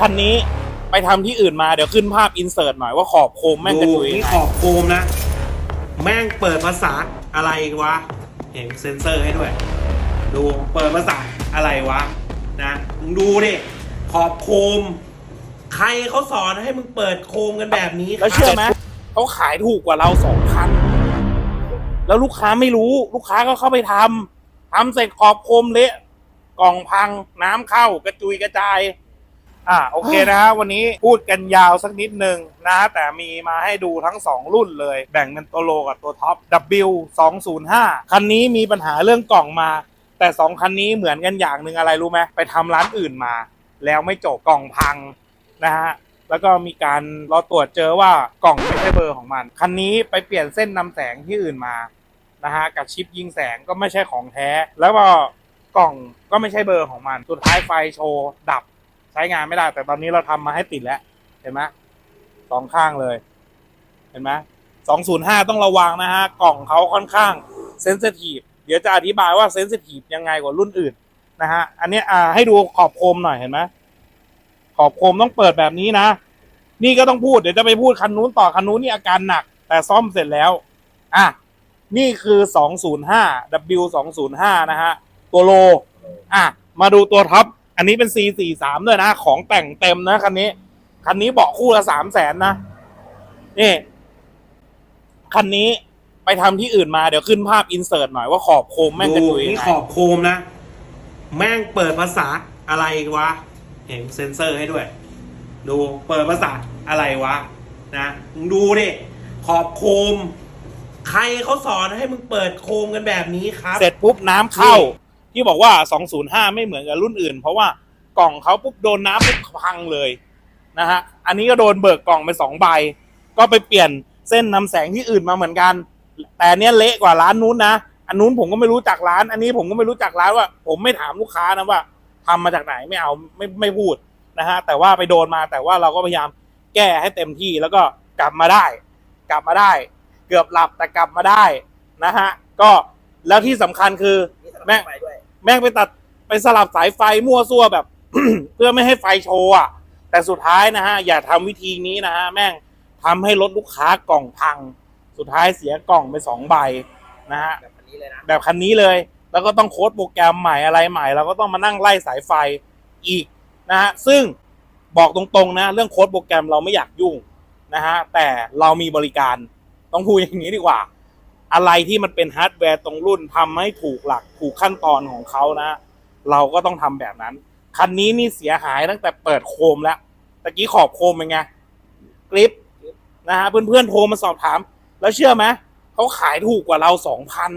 คันนี้ไปทำที่อื่นมาเดี๋ยวขึ้นภาพอินเสิร์ตหน่อยว่าขอบโคมแม่งกระดูจุยนี่ขอบโคมนะ แม่งเปิดภาษาอะไรวะ เห็นเซ็นเซอร์ให้ด้วย ดูเปิดภาษาอะไรวะ นะมึงดูดิขอบโคม ใครเขาสอนให้มึงเปิดโคมกันแบบนี้แล้วเชื่อไหมเขาขายถูกกว่าเราสองพันแล้วลูกค้าไม่รู้ ลูกค้าก็เข้าไปทำทำเสร็จขอบโคมเละกล่องพังน้ำเข้ากระจุยกระจาย อ่าโอเคนะฮะวันนี้พูดกันยาวสักนิดนึงนะฮะแต่มีมาให้ดูทั้ง 2 รุ่นเลย แบ่งเป็นตัวโลกับตัวท็อป W 2 0 5 คันนี้มีปัญหาเรื่องกล่องมา แต่ 2 คันนี้เหมือนกันอย่างหนึ่งอะไรรู้ไหมไปทำร้านอื่นมา แล้วไม่จบกล่องพังนะฮะแล้วก็มีการเราตรวจเจอว่ากล่องไม่ใช่เบอร์ของมัน คันนี้ไปเปลี่ยนเส้นนำแสงที่อื่นมานะฮะกับชิปยิงแสงก็ไม่ใช่ของแท้ แล้วก็กล่องก็ไม่ใช่เบอร์ของมัน สุดท้ายไฟโชว์ดับ ใช้งานไม่ได้ แต่ตอนนี้เราทำมาให้ติดแล้ว เห็นไหมสองข้างเลย เห็นไหมสองศูนย์ห้าต้องระวังนะฮะ กล่องเขาค่อนข้างเซนซิทีฟเดี๋ยวจะอธิบายว่าเซนซิทีฟยังไงกว่ารุ่นอื่นนะฮะ อันนี้อ่าให้ดูขอบโคมหน่อยเห็นไหมขอบโคมต้องเปิดแบบนี้นะ นี่ก็ต้องพูดเดี๋ยวจะไปพูดคันนู้นต่อคันนู้นนี่อาการหนัก แต่ซ่อมเสร็จแล้ว อะ นี่คือ 205 W 205นะฮะ ตัวโล อะ มาดูตัวท็อป อันนี้เป็น C43 ด้วยนะ ของแต่งเต็มนะคันนี้ คันนี้เบาะคู่ละสามแสนนะ นี่ คันนี้ไปทำที่อื่นมาเดี๋ยวขึ้นภาพอินเสิร์ตหน่อยว่าขอบโคมแม่งกระดูจุยนี่ยังขไงอบโคมนะ แม่งเปิดภาษาอะไรวะ เห็นเซ็นเซอร์ให้ด้วย ดูเปิดภาษาอะไรวะ นะมึงดูดิขอบโคม ใครเขาสอนให้มึงเปิดโคมกันแบบนี้ครับ เสร็จปุ๊บน้ำเข้า ที่บอกว่า 205 ไม่เหมือนกับรุ่นอื่น เพราะว่ากล่องเขาปุ๊บโดนน้ำปุ๊บพังเลยนะฮะ อันนี้ก็โดนเบิกกล่องไปสองใบ ก็ไปเปลี่ยนเส้นนำแสงที่อื่นมาเหมือนกัน แต่เนี้ยเละกว่าร้านนู้นนะ อันนู้นผมก็ไม่รู้จักร้าน อันนี้ผมก็ไม่รู้จักร้านว่า ผมไม่ถามลูกค้านะว่าทำมาจากไหนไม่เอาไม่ไม่พูดนะฮะ แต่ว่าไปโดนมาแต่ว่าเราก็พยายามแก้ให้เต็มที่แล้วก็กลับมาได้ กลับมาได้ เกือบหลับแต่กลับมาได้นะฮะ ก็แล้วที่สำคัญคือแม่ แม่งไปตัดไปสลับสายไฟมั่วซั่วแบบ เพื่อไม่ให้ไฟโชว์อะแต่สุดท้ายนะฮะอย่าทำวิธีนี้นะฮะแม่งทำให้รถลูกค้ากล่องพัง สุดท้ายเสียกล่องไปสองใบนะฮะแบบนี้เลยนะแบบคันนี้เลย แล้วก็ต้องโค้ดโปรแกรมใหม่อะไรใหม่เราก็ต้องมานั่งไล่สายไฟอีกนะฮะซึ่งบอกตรงๆนะ เรื่องโค้ดโปรแกรมเราไม่อยากยุ่งนะฮะแต่เรามีบริการต้องพูดอย่างนี้ดีกว่า อะไรที่มันเป็นฮาร์ดแวร์ตรงรุ่นทำให้ถูกหลักถูกขั้นตอนของเขานะ เราก็ต้องทำแบบนั้น คันนี้นี่เสียหายตั้งแต่เปิดโคมแล้วตะกี้ขอบโคมเป็นไงกริปนะฮะเพื่อนๆโทรมาสอบถาม แล้วเชื่อไหมเขาขายถูกกว่าเราสองพัน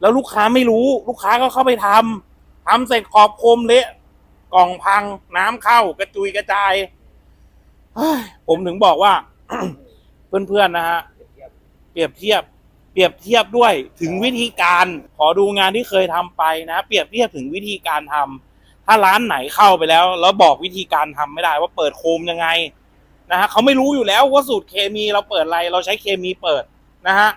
แล้วลูกค้าไม่รู้ ลูกค้าก็เข้าไปทำทำเสร็จขอบโคมเละกล่องพัง น้ำเข้ากระจุยกระจายเฮ้ยผมถึงบอกว่า เพื่อนๆนะฮะเปรียบเทียบ เปรียบเทียบด้วยถึงวิธีการ ขอดูงานที่เคยทำไปนะ เปรียบเทียบถึงวิธีการทำถ้าร้านไหนเข้าไปแล้ว แล้วบอกวิธีการทำไม่ได้ว่าเปิดโคมยังไงนะฮะเขาไม่รู้อยู่แล้วว่าสูตรเคมีเราเปิดอะไร เราใช้เคมีเปิดนะฮะ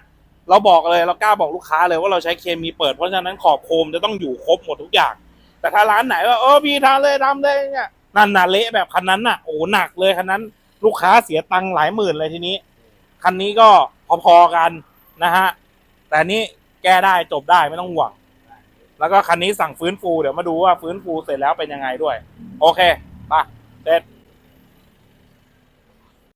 เราบอกเลยเรากล้าบอกลูกค้าเลยว่าเราใช้เคมีเปิดเพราะฉะนั้นขอบโคมจะต้องอยู่ครบหมดทุกอย่าง แต่ถ้าร้านไหนว่าเออพี่ทำเลยทำเลยเนี่ยนั่นน่ะเละแบบคันนั้นน่ะโอ้หนักเลยคันนั้น ลูกค้าเสียตังค์หลายหมื่นเลยทีนี้ คันนี้ก็พอๆกัน นะฮะ แต่นนี้แก้ได้จบได้ไม่ต้องห่วง แล้วก็คันนี้สั่งฟื้นฟูเดี๋ยวมาดูว่าฟื้นฟูเสร็จแล้วเป็นยังไงด้วย โอเคไปเสร็จ